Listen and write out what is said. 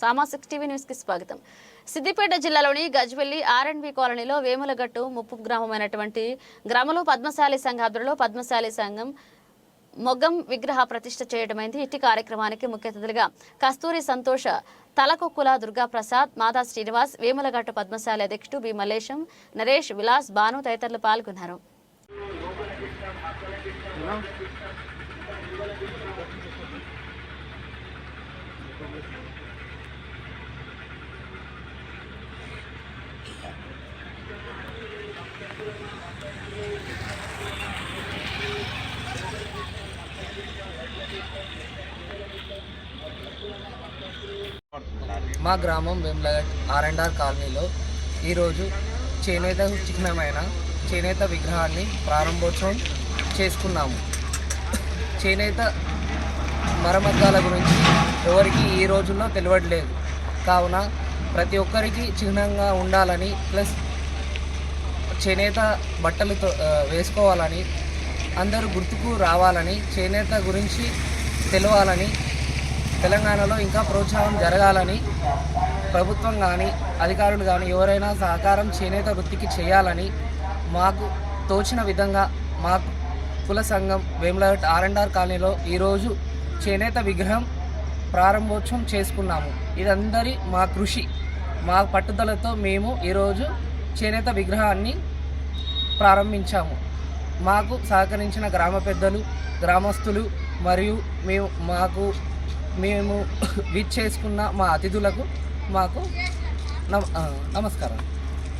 సామాజిక్ TV న్యూస్కి స్వాగతం. సిద్దిపేట జిల్లాలోని గజ్వెల్లి ఆర్ఎండ్బి కాలనీలో వేములగట్టు ముప్పు గ్రామమైనటువంటి గ్రామంలో పద్మశాలి సంఘ ఆధ్వర్యంలో పద్మశాలి సంఘం మొగ్గం విగ్రహ ప్రతిష్ఠ చేయడమైంది. ఇట్టి కార్యక్రమానికి ముఖ్య అతిథులుగా కస్తూరి సంతోష తలకొక్కుల దుర్గాప్రసాద్ మాదా శ్రీనివాస్ వేములగట్టు పద్మశాలి అధ్యక్షుడు బి మల్లేశం నరేష్ విలాస్ భాను తదితరులు పాల్గొన్నారు. మా గ్రామం వెమ్లగట్ ఆర్ అండ్ ఆర్ కాలనీలో ఈరోజు చేనేత చిహ్నమైన చేనేత విగ్రహాన్ని ప్రారంభోత్సవం చేసుకున్నాము. చేనేత మరమద్దాల గురించి ఎవరికి ఈ రోజుల్లో తెలియట్లేదు. కావున ప్రతి ఒక్కరికి చిహ్నంగా ఉండాలని ప్లస్ చేనేత బట్టలుతో వేసుకోవాలని అందరూ గుర్తుకు రావాలని చేనేత గురించి తెలవాలని తెలంగాణలో ఇంకా ప్రోత్సాహం జరగాలని ప్రభుత్వం కానీ అధికారులు కానీ ఎవరైనా సహకారం చేనేత వృత్తికి చేయాలని మాకు తోచిన విధంగా మా కుల సంఘం వేములగట్ ఆర్ అండ్ ఆర్ కాలనీలో ఈరోజు చేనేత విగ్రహం ప్రారంభోత్సవం చేసుకున్నాము. ఇదందరి మా కృషి. మా పట్టుదలతో మేము ఈరోజు చేనేత విగ్రహాన్ని ప్రారంభించాము. మాకు సహకరించిన గ్రామ పెద్దలు గ్రామస్తులు మరియు మేము మాకు మేము విచ్ చేసుకున్న మా అతిథులకు మాకు నమ నమస్కారం.